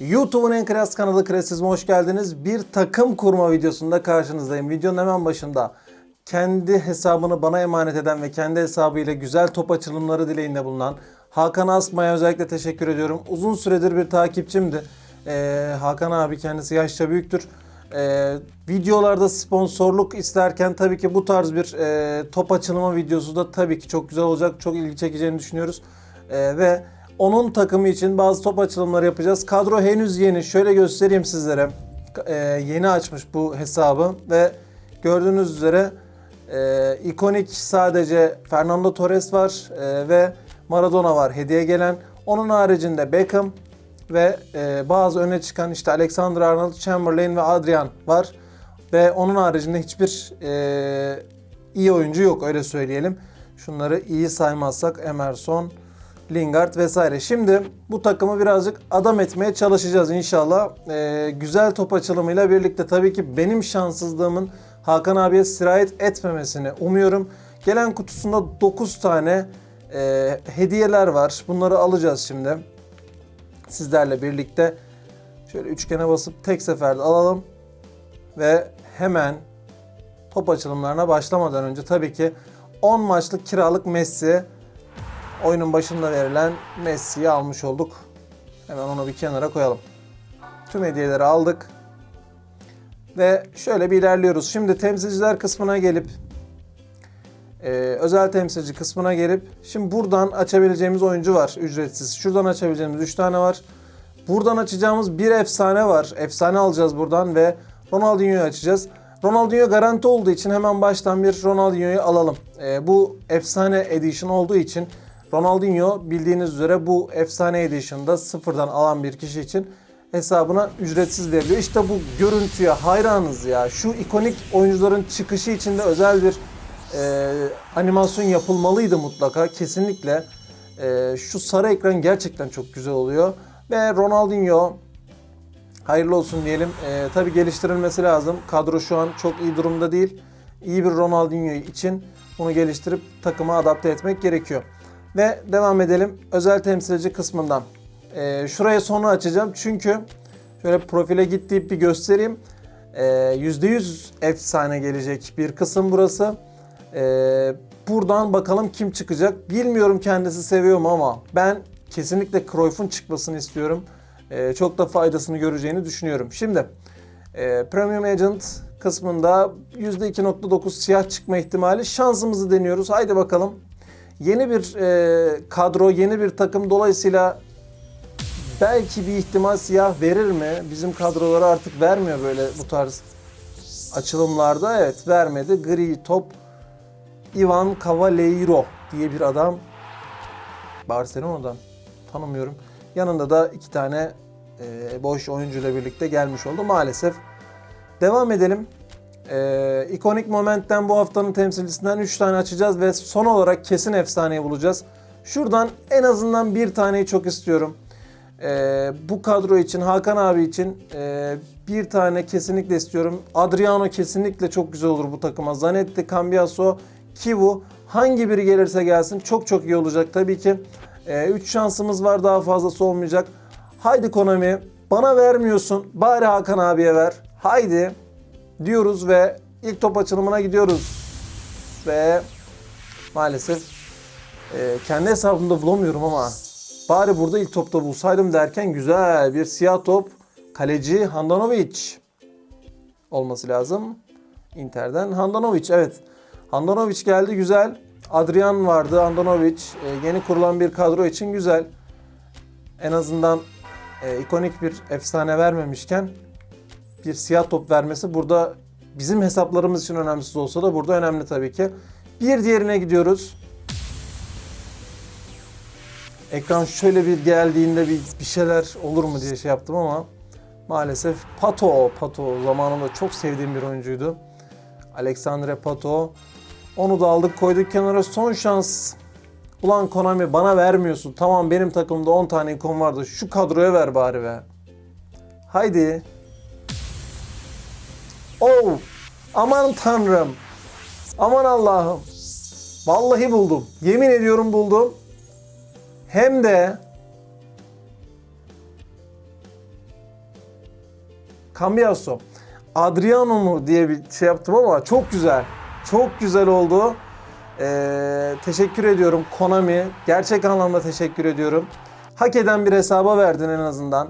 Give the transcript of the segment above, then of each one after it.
YouTube'un en klas kanalı Krasizm'e hoş geldiniz. Bir takım kurma videosunda karşınızdayım. Videonun hemen başında kendi hesabını bana emanet eden ve kendi hesabıyla güzel top açılımları dileğinde bulunan Hakan Asma'ya özellikle teşekkür ediyorum. Uzun süredir bir takipçimdi. Ee, Hakan abi kendisi yaşça büyüktür. Ee, videolarda sponsorluk isterken tabii ki bu tarz bir e, top açılımı videosu da tabii ki çok güzel olacak. Çok ilgi çekeceğini düşünüyoruz. Ee, ve onun takımı için bazı top açılımları yapacağız. Kadro henüz yeni. Şöyle göstereyim sizlere. Ee, yeni açmış bu hesabı ve gördüğünüz üzere e, ikonik sadece Fernando Torres var e, ve Maradona var hediye gelen. Onun haricinde Beckham ve e, bazı öne çıkan işte Alexander Arnold, Chamberlain ve Adrian var. Ve onun haricinde hiçbir e, iyi oyuncu yok öyle söyleyelim. Şunları iyi saymazsak Emerson, Lingard vesaire. Şimdi bu takımı birazcık adam etmeye çalışacağız inşallah. Ee, güzel top açılımıyla birlikte tabii ki benim şanssızlığımın Hakan abiye sirayet etmemesini umuyorum. Gelen kutusunda 9 tane e, hediyeler var. Bunları alacağız şimdi. Sizlerle birlikte şöyle üçgene basıp tek seferde alalım. Ve hemen top açılımlarına başlamadan önce tabii ki 10 maçlık kiralık Messi oyunun başında verilen Messi'yi almış olduk. Hemen onu bir kenara koyalım. Tüm hediyeleri aldık. Ve şöyle bir ilerliyoruz. Şimdi temsilciler kısmına gelip e, özel temsilci kısmına gelip şimdi buradan açabileceğimiz oyuncu var ücretsiz. Şuradan açabileceğimiz 3 tane var. Buradan açacağımız bir efsane var. Efsane alacağız buradan ve Ronaldinho'yu açacağız. Ronaldinho garanti olduğu için hemen baştan bir Ronaldinho'yu alalım. E, bu efsane edition olduğu için Ronaldinho bildiğiniz üzere bu efsane edition'da sıfırdan alan bir kişi için hesabına ücretsiz veriliyor. İşte bu görüntüye hayranız ya. Şu ikonik oyuncuların çıkışı için de özel bir e, animasyon yapılmalıydı mutlaka. Kesinlikle. E, şu sarı ekran gerçekten çok güzel oluyor. Ve Ronaldinho hayırlı olsun diyelim. E, tabii geliştirilmesi lazım. Kadro şu an çok iyi durumda değil. İyi bir Ronaldinho için bunu geliştirip takıma adapte etmek gerekiyor. Ve devam edelim özel temsilci kısmından. Ee, şuraya sonra açacağım çünkü şöyle profile git bir göstereyim. Ee, %100 efsane gelecek bir kısım burası. Ee, buradan bakalım kim çıkacak. Bilmiyorum kendisi seviyor mu ama ben kesinlikle Cruyff'un çıkmasını istiyorum. Ee, çok da faydasını göreceğini düşünüyorum. Şimdi e, Premium Agent kısmında %2.9 siyah çıkma ihtimali şansımızı deniyoruz. Haydi bakalım. Yeni bir e, kadro, yeni bir takım dolayısıyla belki bir ihtimal siyah verir mi? Bizim kadroları artık vermiyor böyle bu tarz açılımlarda. Evet vermedi. Gri top Ivan Cavaleiro diye bir adam. Barcelona'dan tanımıyorum. Yanında da iki tane e, boş oyuncuyla birlikte gelmiş oldu maalesef. Devam edelim. Ee, ikonik Moment'ten bu haftanın temsilcisinden 3 tane açacağız ve son olarak kesin efsaneyi bulacağız. Şuradan en azından bir taneyi çok istiyorum. Ee, bu kadro için, Hakan abi için e, bir tane kesinlikle istiyorum. Adriano kesinlikle çok güzel olur bu takıma. Zanetti, Cambiaso, Kivu hangi biri gelirse gelsin çok çok iyi olacak tabii ki. 3 şansımız var daha fazlası olmayacak. Haydi Konami bana vermiyorsun bari Hakan abiye ver. Haydi diyoruz ve ilk top açılımına gidiyoruz. Ve maalesef e, kendi hesabımda bulamıyorum ama bari burada ilk topta bulsaydım derken güzel bir siyah top. Kaleci Handanovic olması lazım. Inter'den Handanovic evet. Handanovic geldi güzel. Adrian vardı, Handanovic. E, yeni kurulan bir kadro için güzel. En azından e, ikonik bir efsane vermemişken bir siyah top vermesi burada bizim hesaplarımız için önemsiz olsa da burada önemli tabii ki. Bir diğerine gidiyoruz. Ekran şöyle bir geldiğinde bir, bir şeyler olur mu diye şey yaptım ama maalesef Pato, Pato zamanında çok sevdiğim bir oyuncuydu. Alexandre Pato. Onu da aldık koyduk kenara son şans. Ulan Konami bana vermiyorsun. Tamam benim takımda 10 tane ikon vardı. Şu kadroya ver bari be. Haydi. Oh! Aman tanrım. Aman Allah'ım. Vallahi buldum. Yemin ediyorum buldum. Hem de Cambiasso. Adriano mu diye bir şey yaptım ama çok güzel. Çok güzel oldu. Ee, teşekkür ediyorum Konami. Gerçek anlamda teşekkür ediyorum. Hak eden bir hesaba verdin en azından.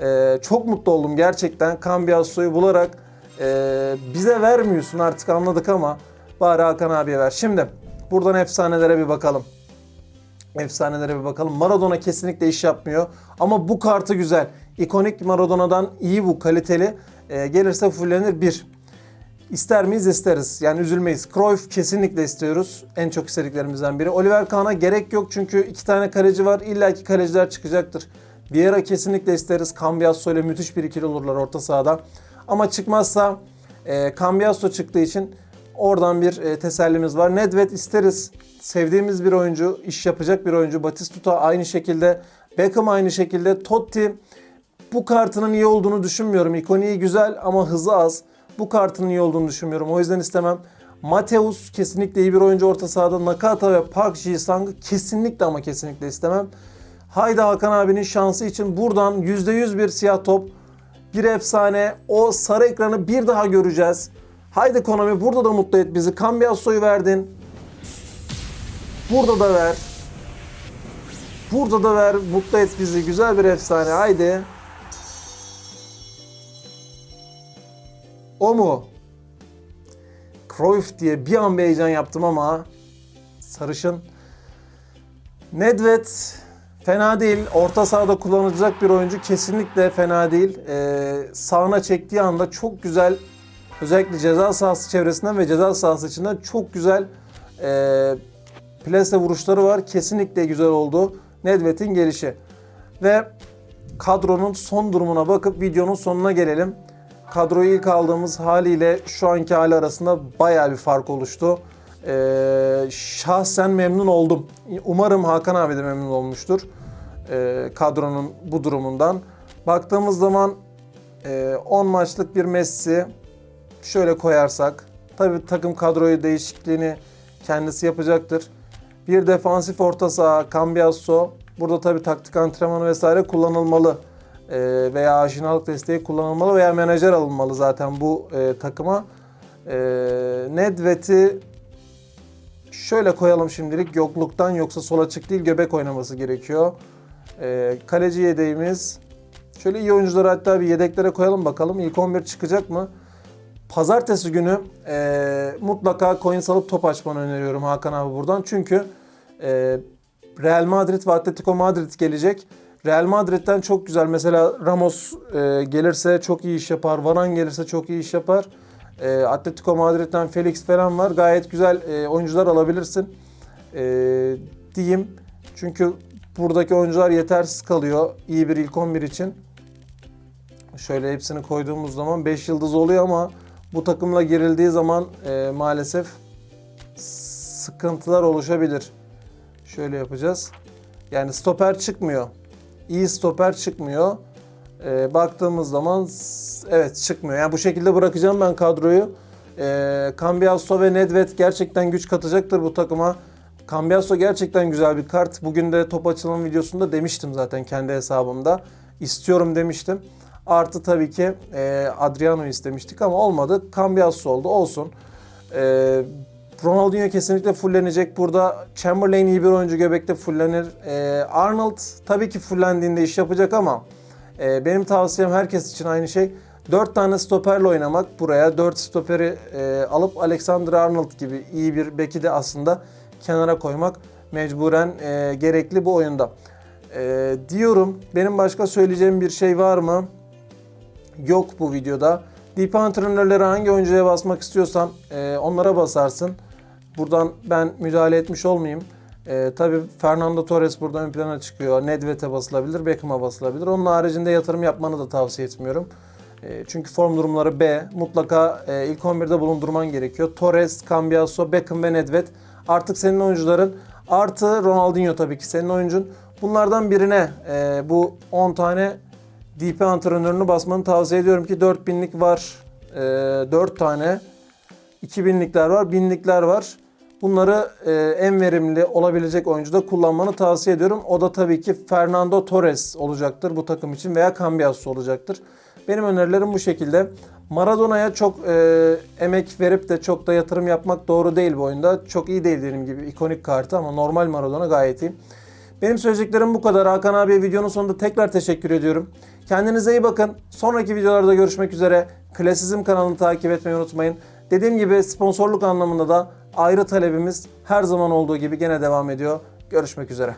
Ee, çok mutlu oldum gerçekten. Cambiasso'yu bularak ee, bize vermiyorsun artık anladık ama bari Hakan abiye ver. Şimdi buradan efsanelere bir bakalım. Efsanelere bir bakalım. Maradona kesinlikle iş yapmıyor. Ama bu kartı güzel. İkonik Maradona'dan iyi bu kaliteli. Ee, gelirse fullenir bir. İster miyiz? İsteriz. Yani üzülmeyiz. Cruyff kesinlikle istiyoruz. En çok istediklerimizden biri. Oliver Kahn'a gerek yok çünkü iki tane kaleci var. İlla ki kaleciler çıkacaktır. Vieira kesinlikle isteriz. Cambiasso ile müthiş bir ikili olurlar orta sahada. Ama çıkmazsa e, Cambiasso çıktığı için oradan bir e, tesellimiz var. Nedved isteriz. Sevdiğimiz bir oyuncu, iş yapacak bir oyuncu. Batistuta aynı şekilde. Beckham aynı şekilde. Totti bu kartının iyi olduğunu düşünmüyorum. İkoniği güzel ama hızı az. Bu kartın iyi olduğunu düşünmüyorum. O yüzden istemem. Mateus kesinlikle iyi bir oyuncu orta sahada. Nakata ve Park Ji-sung'ı kesinlikle ama kesinlikle istemem. Haydi Hakan abinin şansı için buradan %100 bir siyah top. Bir efsane. O sarı ekranı bir daha göreceğiz. Haydi Konami burada da mutlu et bizi. Cambiasso'yu verdin. Burada da ver. Burada da ver. Mutlu et bizi. Güzel bir efsane. Haydi. O mu? Cruyff diye bir an bir heyecan yaptım ama sarışın. Nedved fena değil. Orta sahada kullanılacak bir oyuncu kesinlikle fena değil. Ee, sağına çektiği anda çok güzel özellikle ceza sahası çevresinden ve ceza sahası içinden çok güzel e, plase vuruşları var. Kesinlikle güzel oldu. Nedved'in gelişi. Ve kadronun son durumuna bakıp videonun sonuna gelelim. Kadroyu ilk aldığımız haliyle şu anki hali arasında bayağı bir fark oluştu. Ee, şahsen memnun oldum. Umarım Hakan abi de memnun olmuştur. Ee, kadronun bu durumundan. Baktığımız zaman e, 10 maçlık bir Messi şöyle koyarsak tabii takım kadroyu değişikliğini kendisi yapacaktır. Bir defansif orta saha Cambiasso burada tabii taktik antrenmanı vesaire kullanılmalı Ee, veya aşinalık desteği kullanılmalı veya menajer alınmalı zaten bu e, takıma. Ee, Nedved'i şöyle koyalım şimdilik yokluktan yoksa sol açık değil göbek oynaması gerekiyor. Ee, kaleci yedeğimiz şöyle iyi oyuncuları hatta bir yedeklere koyalım bakalım ilk 11 çıkacak mı? Pazartesi günü e, mutlaka coin salıp top açmanı öneriyorum Hakan abi buradan. Çünkü e, Real Madrid ve Atletico Madrid gelecek. Real Madrid'den çok güzel mesela Ramos e, gelirse çok iyi iş yapar. Varane gelirse çok iyi iş yapar. E, Atletico Madrid'den Felix falan var. Gayet güzel e, oyuncular alabilirsin. E, diyeyim. Çünkü buradaki oyuncular yetersiz kalıyor iyi bir ilk 11 için. Şöyle hepsini koyduğumuz zaman 5 yıldız oluyor ama bu takımla girildiği zaman e, maalesef sıkıntılar oluşabilir. Şöyle yapacağız. Yani stoper çıkmıyor. İyi stoper çıkmıyor. E, baktığımız zaman evet çıkmıyor. Yani bu şekilde bırakacağım ben kadroyu. E, Cambiasso ve Nedved gerçekten güç katacaktır bu takıma. Cambiasso gerçekten güzel bir kart. Bugün de top açılım videosunda demiştim zaten kendi hesabımda. İstiyorum demiştim. Artı tabii ki e, Adriano'yu istemiştik ama olmadı. Cambiasso oldu. Olsun. E, Ronaldinho kesinlikle fullenecek. Burada Chamberlain iyi bir oyuncu göbekte fullenir. E, Arnold tabii ki fullendiğinde iş yapacak ama e, benim tavsiyem herkes için aynı şey. 4 tane stoperle oynamak buraya. 4 stoperi e, alıp Alexander Arnold gibi iyi bir beki de aslında kenara koymak mecburen e, gerekli bu oyunda. E, diyorum benim başka söyleyeceğim bir şey var mı? Yok bu videoda. Deep antrenörleri hangi oyuncuya basmak istiyorsan e, onlara basarsın. Buradan ben müdahale etmiş olmayayım. E, tabii Fernando Torres burada ön plana çıkıyor. Nedved'e basılabilir, Beckham'a basılabilir. Onun haricinde yatırım yapmanı da tavsiye etmiyorum. E, çünkü form durumları B. Mutlaka e, ilk 11'de bulundurman gerekiyor. Torres, Cambiasso, Beckham ve Nedved. Artık senin oyuncuların artı Ronaldinho tabii ki senin oyuncun. Bunlardan birine e, bu 10 tane DP antrenörünü basmanı tavsiye ediyorum ki 4000'lik var. E, 4 tane. 2000'likler var, 1000'likler var. Bunları e, en verimli olabilecek oyuncuda kullanmanı tavsiye ediyorum. O da tabii ki Fernando Torres olacaktır bu takım için veya Cambiasso olacaktır. Benim önerilerim bu şekilde. Maradona'ya çok e, emek verip de çok da yatırım yapmak doğru değil bu oyunda. Çok iyi değil dediğim gibi ikonik kartı ama normal Maradona gayet iyi. Benim söyleyeceklerim bu kadar. Hakan abiye videonun sonunda tekrar teşekkür ediyorum. Kendinize iyi bakın. Sonraki videolarda görüşmek üzere. Klasizm kanalını takip etmeyi unutmayın. Dediğim gibi sponsorluk anlamında da ayrı talebimiz her zaman olduğu gibi gene devam ediyor. Görüşmek üzere.